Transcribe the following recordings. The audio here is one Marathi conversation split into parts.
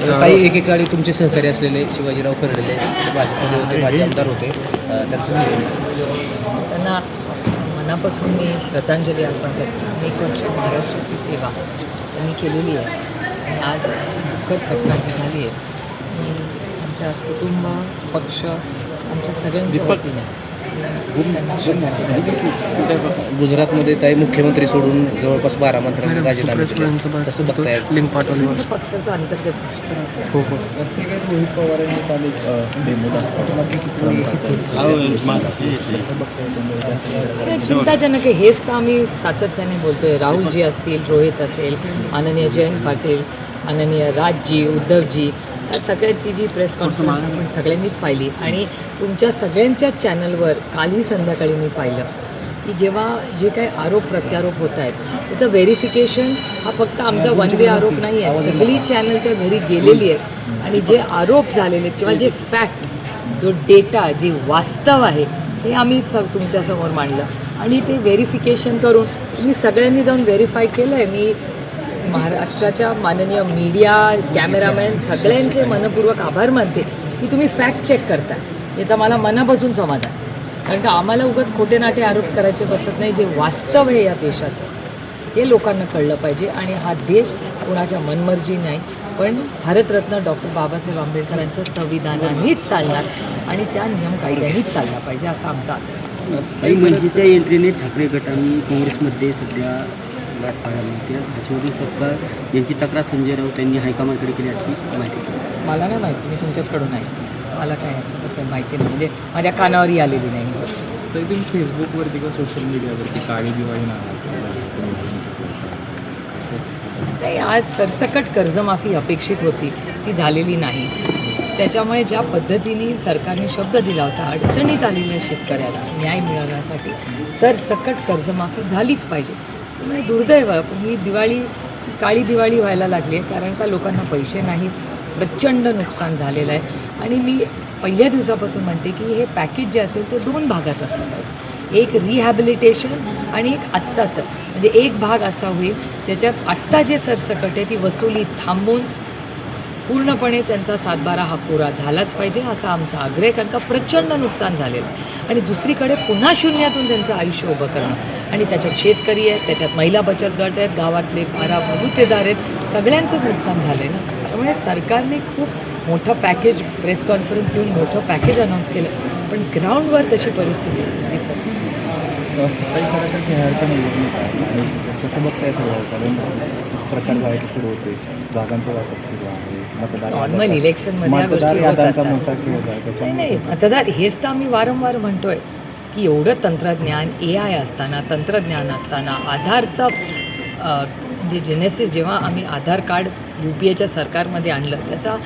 काही एकेकाळी तुमचे सहकारी असलेले शिवाजीराव कर्डिले भाजपमध्ये होते माजी आमदार होते. त्यांचं. त्यांना मनापासून मी श्रद्धांजली असं अनेक वर्ष महाराष्ट्राची सेवा त्यांनी केलेली आहे. आणि आज दुःखद घटना जी झाली आहे मी आमच्या कुटुंब पक्ष आमच्या सगळ्यांच्या वतीने गुजरातमध्ये ताई मुख्यमंत्री सोडून जवळपास बारा मंत्र्यांनी राजीनामे कसं बघताय. लिंक पाठवली. पक्षाचं अंतर्गत हो हो. रोहित पवार यांनी काल एक हे चिंताजनक आहे. हेच तर आम्ही सातत्याने बोलतोय. राहुलजी असतील रोहित असेल माननीय जयंत पाटील माननीय राजजी उद्धवजी सगळ्यांची जी प्रेस कॉन्फरन्स आपण सगळ्यांनीच पाहिली. आणि तुमच्या सगळ्यांच्याच चॅनलवर कालही संध्याकाळी मी पाहिलं की जेव्हा जे काही आरोप प्रत्यारोप होत आहेत त्याचं व्हेरिफिकेशन हा फक्त आमचा वन वे आरोप नाही आहे सगळी चॅनल त्या घरी गेलेली आहेत. आणि जे आरोप झालेले आहेत किंवा जे फॅक्ट जो डेटा जे वास्तव आहे ते आम्ही स तुमच्यासमोर मांडलं. आणि ते व्हेरिफिकेशन करून तुम्ही सगळ्यांनी जाऊन व्हेरीफाय केलं आहे मी महाराष्ट्राच्या माननीय मीडिया कॅमेरामॅन सगळ्यांचे मनपूर्वक आभार मानते की तुम्ही फॅक्ट चेक करताय. याचा मला मनापासून समाधान कारण का आम्हाला उगाच खोटे नाटे आरोप करायचे बसत नाही जे वास्तव आहे या देशाचं. हे लोकांना कळलं पाहिजे आणि हा देश कोणाच्या मनमर्जी नाही पण भारतरत्न डॉक्टर बाबासाहेब आंबेडकरांच्या संविधानानेच चालणार आणि त्या नियम कायद्यानेच चालला पाहिजे असा आमचा आग्रह काही मनसेच्या एंट्रीने ठाकरे गटाने काँग्रेसमध्ये सध्या गाठ पाहायला मिळते. हर्षवर्धन सरकार यांची तक्रार संजय राऊत यांनी हायकमांडकडे केली अशी माहिती केली मला नाही माहिती मी तुमच्याचकडून आहे. मला काय याच्याबद्दल माहिती नाही. म्हणजे माझ्या कानावरही आलेली नाही. तर तुम्ही फेसबुकवरती किंवा सोशल मीडियावरती काळी दिवाळी नाही आज सरसकट कर्जमाफी अपेक्षित होती. ती झालेली नाही. त्याच्यामुळे ज्या पद्धतीने सरकारने शब्द दिला होता अडचणीत आलेल्या शेतकऱ्याला न्याय मिळवण्यासाठी सरसकट कर्जमाफी झालीच पाहिजे. म्हणजे दुर्दैव ही दिवाळी काळी दिवाळी व्हायला लागली आहे कारण का लोकांना पैसे नाहीत. प्रचंड नुकसान झालेलं आहे. आणि मी पहिल्या दिवसापासून म्हणते की हे पॅकेज जे असेल ते दोन भागात असलं पाहिजे. एक रिहॅबिलिटेशन आणि एक आत्ताचं. म्हणजे एक भाग असा होईल ज्याच्यात आत्ता जे सरसकट आहे ती वसुली थांबून पूर्णपणे त्यांचा सातबारा हा पुरा झालाच पाहिजे असा आमचा आग्रह कारण का प्रचंड नुकसान झालेलं आहे. आणि दुसरीकडे पुन्हा शून्यातून त्यांचं आयुष्य उभं करणं. आणि त्याच्यात शेतकरी आहेत त्याच्यात महिला बचत गट आहेत गावातले बारा बहुतेदार आहेत सगळ्यांचंच नुकसान झालं आहे ना. त्यामुळे सरकारने खूप मोठं पॅकेज प्रेस कॉन्फरन्स घेऊन मोठं पॅकेज अनाऊन्स केलं. पण ग्राउंडवर तशी परिस्थिती दिसत त्याच्यासोबत काय सगळं कारण प्रकार व्हायचं सुरू होते. जागांचं वाटप सुरू आहे. नॉर्मल इलेक्शनमध्ये या गोष्टी होत असतात. नाही नाही मतदार हेच तर आम्ही वारंवार म्हणतोय की एवढं तंत्रज्ञान ए आय असताना तंत्रज्ञान असताना आधारचा म्हणजे जेनेसिस जेव्हा आम्ही आधार कार्ड यू पी एच्या सरकारमध्ये आणलं त्याचा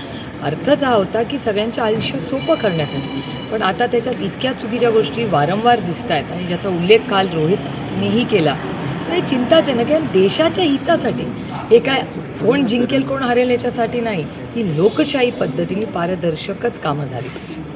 अर्थच हा होता की सगळ्यांचं आयुष्य सोपं करण्यासाठी. पण आता त्याच्यात इतक्या चुकीच्या गोष्टी वारंवार दिसत आहेत आणि ज्याचा उल्लेख काल रोहितनीही केला. हे चिंताजनक आहे देशाच्या हितासाठी हे काय कोण जिंकेल कोण हरेल याच्यासाठी नाही. ही लोकशाही पद्धतीने पारदर्शकच कामं झाली. पाहिजे